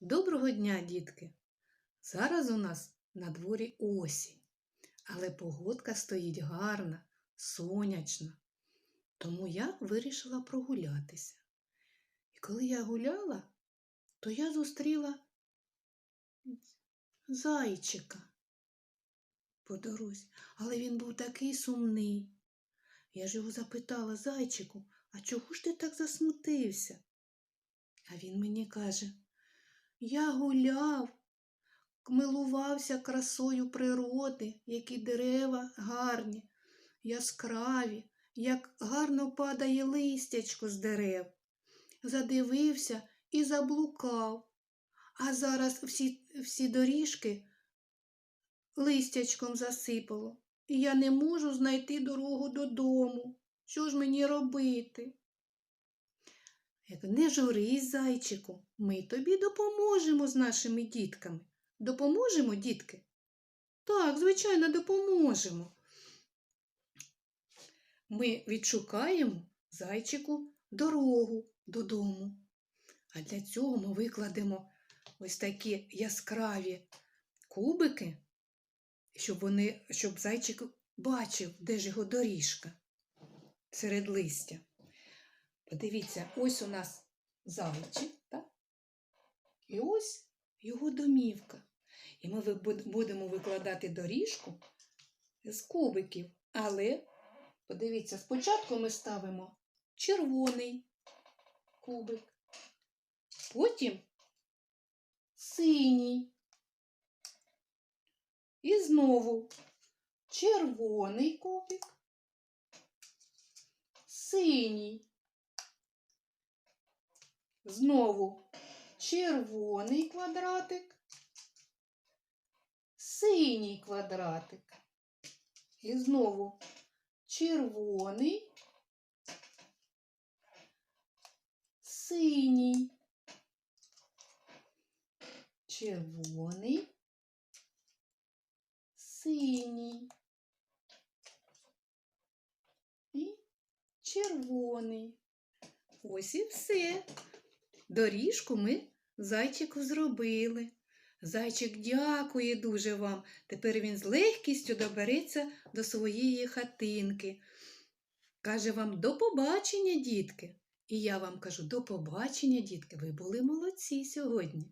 Доброго дня, дітки! Зараз у нас на дворі осінь, але погодка стоїть гарна, сонячна. Тому я вирішила прогулятися. І коли я гуляла, то я зустріла зайчика по дорозі, але він був такий сумний. Я ж його запитала, зайчику, а чого ж ти так засмутився? А він мені каже, я гуляв, милувався красою природи, які дерева гарні, яскраві, як гарно падає листячко з дерев. Задивився і заблукав. А зараз всі, всі доріжки листячком засипало, і я не можу знайти дорогу додому. Що ж мені робити? Як не журись, зайчику, ми тобі допоможемо з нашими дітками. Допоможемо, дітки? Так, звичайно, допоможемо. Ми відшукаємо зайчику дорогу додому. А для цього ми викладемо ось такі яскраві кубики, щоб, вони, щоб зайчик бачив, де ж його доріжка серед листя. Подивіться, ось у нас зайчик, так? І ось його домівка. І ми будемо викладати доріжку з кубиків. Але, подивіться, спочатку ми ставимо червоний кубик, потім синій. І знову червоний кубик, синій. Знову червоний квадратик, синій квадратик. І знову червоний, синій, червоний, синій і червоний. Ось і все. Доріжку ми зайчику зробили. Зайчик дякує дуже вам. Тепер він з легкістю добереться до своєї хатинки. Каже вам до побачення, дітки. І я вам кажу до побачення, дітки. Ви були молодці сьогодні.